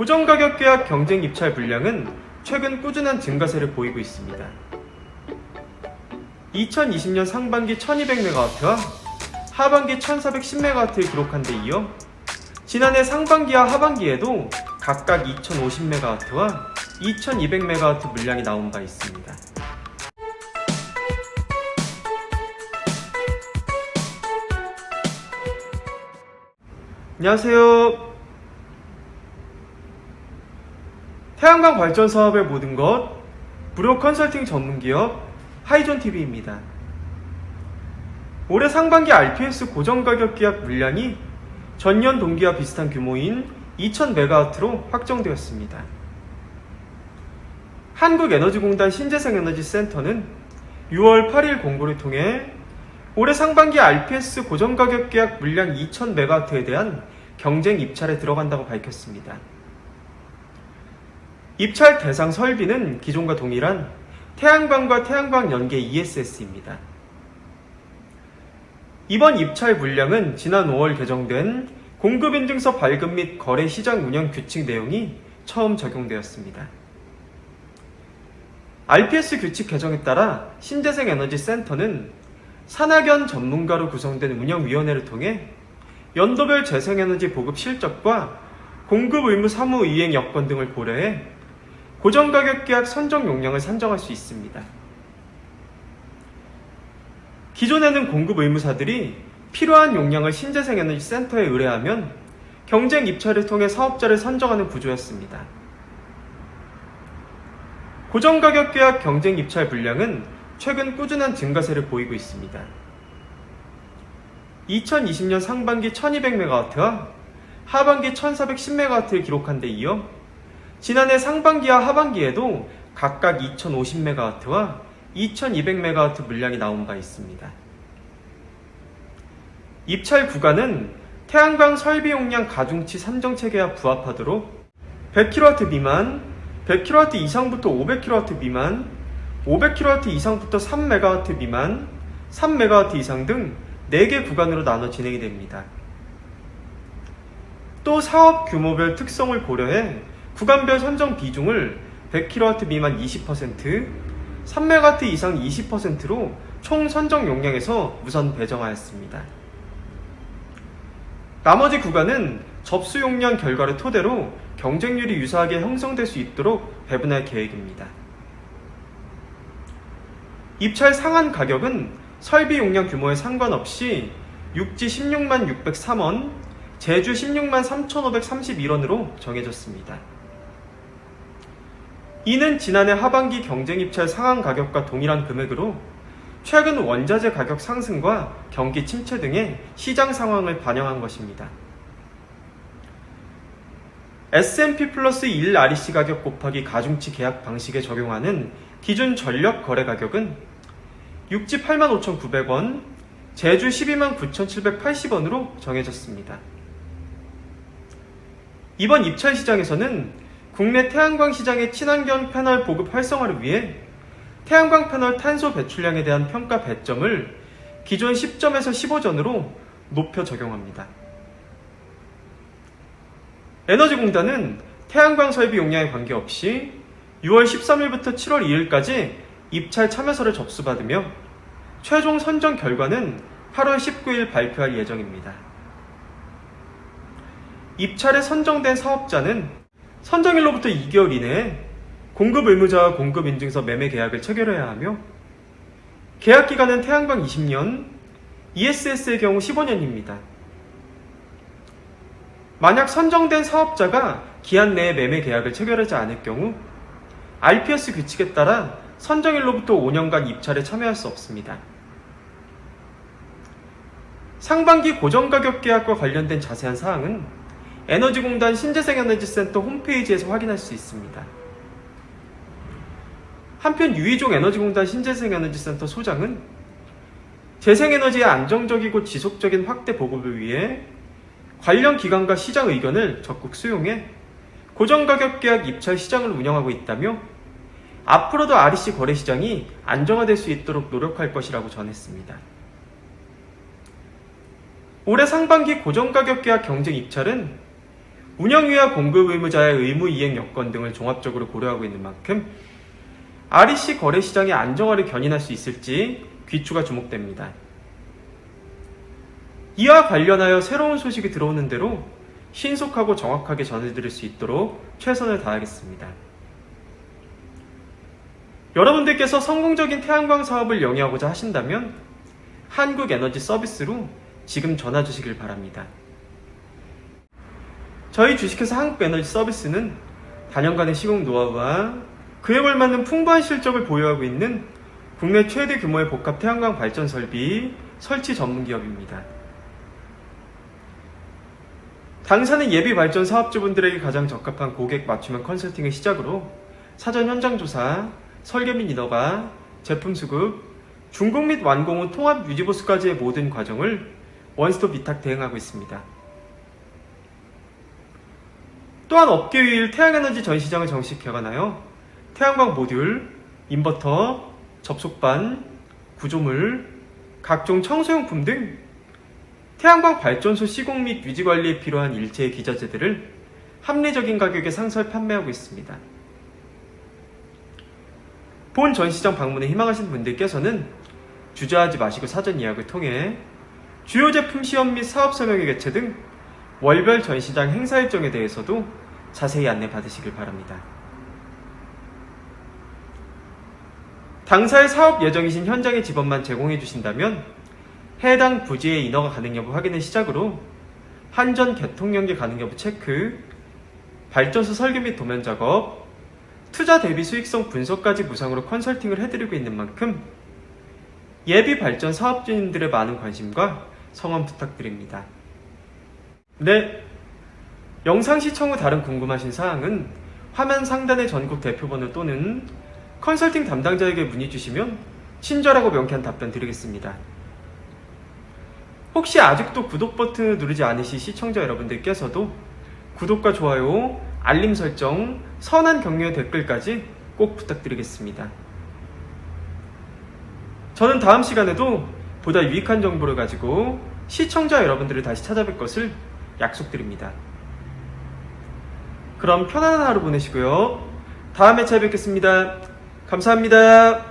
고정가격 계약 경쟁 입찰 물량은 최근 꾸준한 증가세를 보이고 있습니다. 2020년 상반기 1200MW와 하반기 1410MW를 기록한 데 이어 지난해 상반기와 하반기에도 각각 2050MW와 2200MW 물량이 나온 바 있습니다. 안녕하세요. 태양광 발전 사업의 모든 것 무료 컨설팅 전문 기업 하이존 TV입니다. 올해 상반기 RPS 고정 가격 계약 물량이 전년 동기와 비슷한 규모인 2,000메가와트로 확정되었습니다. 한국에너지공단 신재생에너지센터는 6월 8일 공고를 통해 올해 상반기 RPS 고정 가격 계약 물량 2,000메가와트에 대한 경쟁 입찰에 들어간다고 밝혔습니다. 입찰 대상 설비는 기존과 동일한 태양광과 태양광 연계 ESS입니다. 이번 입찰 물량은 지난 5월 개정된 공급인증서 발급 및 거래 시장 운영 규칙 내용이 처음 적용되었습니다. RPS 규칙 개정에 따라 신재생 에너지 센터는 산학연 전문가로 구성된 운영위원회를 통해 연도별 재생에너지 보급 실적과 공급 의무 사무 이행 여건 등을 고려해 고정가격 계약 선정 용량을 산정할 수 있습니다. 기존에는 공급 의무사들이 필요한 용량을 신재생에너지 센터에 의뢰하면 경쟁 입찰을 통해 사업자를 선정하는 구조였습니다. 고정가격 계약 경쟁 입찰 분량은 최근 꾸준한 증가세를 보이고 있습니다. 2020년 상반기 1200MW와 하반기 1410MW를 기록한 데 이어 지난해 상반기와 하반기에도 각각 2050MW와 2200MW 물량이 나온 바 있습니다. 입찰 구간은 태양광 설비 용량 가중치 산정 체계와 부합하도록 100kW 미만, 100kW 이상부터 500kW 미만, 500kW 이상부터 3MW 미만, 3MW 이상 등 4개 구간으로 나눠 진행이 됩니다. 또 사업 규모별 특성을 고려해 구간별 선정 비중을 100kW 미만 20%, 3MW 이상 20%로 총 선정 용량에서 우선 배정하였습니다. 나머지 구간은 접수 용량 결과를 토대로 경쟁률이 유사하게 형성될 수 있도록 배분할 계획입니다. 입찰 상한 가격은 설비 용량 규모에 상관없이 육지 16만 603원, 제주 16만 3,531원으로 정해졌습니다. 이는 지난해 하반기 경쟁 입찰 상한 가격과 동일한 금액으로 최근 원자재 가격 상승과 경기 침체 등의 시장 상황을 반영한 것입니다. S&P 플러스 1 REC 가격 곱하기 가중치 계약 방식에 적용하는 기준 전력 거래 가격은 육지 85,900원, 제주 129,780원으로 정해졌습니다. 이번 입찰 시장에서는 국내 태양광 시장의 친환경 패널 보급 활성화를 위해 태양광 패널 탄소 배출량에 대한 평가 배점을 기존 10점에서 15점으로 높여 적용합니다. 에너지공단은 태양광 설비 용량에 관계없이 6월 13일부터 7월 2일까지 입찰 참여서를 접수받으며 최종 선정 결과는 8월 19일 발표할 예정입니다. 입찰에 선정된 사업자는 선정일로부터 2개월 이내에 공급 의무자와 공급 인증서 매매 계약을 체결해야 하며 계약 기간은 태양광 20년, ESS의 경우 15년입니다. 만약 선정된 사업자가 기한 내에 매매 계약을 체결하지 않을 경우 RPS 규칙에 따라 선정일로부터 5년간 입찰에 참여할 수 없습니다. 상반기 고정가격 계약과 관련된 자세한 사항은 에너지공단 신재생에너지센터 홈페이지에서 확인할 수 있습니다. 한편 유희종 에너지공단 신재생에너지센터 소장은 재생에너지의 안정적이고 지속적인 확대 보급을 위해 관련 기관과 시장 의견을 적극 수용해 고정가격 계약 입찰 시장을 운영하고 있다며 앞으로도 REC 거래 시장이 안정화될 수 있도록 노력할 것이라고 전했습니다. 올해 상반기 고정가격 계약 경쟁 입찰은 운영위와 공급 의무자의 의무 이행 여건 등을 종합적으로 고려하고 있는 만큼 REC 거래 시장의 안정화를 견인할 수 있을지 귀추가 주목됩니다. 이와 관련하여 새로운 소식이 들어오는 대로 신속하고 정확하게 전해드릴 수 있도록 최선을 다하겠습니다. 여러분들께서 성공적인 태양광 사업을 영위하고자 하신다면 한국에너지 서비스로 지금 전화 주시길 바랍니다. 저희 주식회사 한국 에너지 서비스는 단연간의 시공 노하우와 그에 걸맞는 풍부한 실적을 보유하고 있는 국내 최대 규모의 복합 태양광 발전 설비 설치 전문 기업입니다. 당사는 예비 발전 사업주분들에게 가장 적합한 고객 맞춤형 컨설팅을 시작으로 사전 현장 조사, 설계 및 인허가, 제품 수급, 중국 및 완공 후 통합 유지보수까지의 모든 과정을 원스톱 위탁 대행하고 있습니다. 또한 업계 유일 태양에너지 전 시장을 정식 개관하여 태양광 모듈, 인버터, 접속반, 구조물, 각종 청소용품 등 태양광 발전소 시공 및 유지 관리에 필요한 일체의 기자재들을 합리적인 가격에 상설 판매하고 있습니다. 본 전시장 방문에 희망하시는 분들께서는 주저하지 마시고 사전 예약을 통해 주요 제품 시험 및 사업 설명회 개최 등 월별 전시장 행사 일정에 대해서도 자세히 안내 받으시길 바랍니다. 당사의 사업 예정이신 현장의 지번만 제공해 주신다면 해당 부지의 인허가 가능 여부 확인을 시작으로 한전 개통 연계 가능 여부 체크, 발전소 설계 및 도면 작업, 투자 대비 수익성 분석까지 무상으로 컨설팅을 해드리고 있는 만큼 예비 발전 사업주님들의 많은 관심과 성원 부탁드립니다. 네. 영상 시청 후 다른 궁금하신 사항은 화면 상단의 전국 대표번호 또는 컨설팅 담당자에게 문의 주시면 친절하고 명쾌한 답변 드리겠습니다. 혹시 아직도 구독 버튼을 누르지 않으신 시청자 여러분들께서도 구독과 좋아요, 알림 설정, 선한 격려 댓글까지 꼭 부탁드리겠습니다. 저는 다음 시간에도 보다 유익한 정보를 가지고 시청자 여러분들을 다시 찾아뵐 것을 약속드립니다. 그럼 편안한 하루 보내시고요. 다음에 찾아뵙겠습니다. 감사합니다.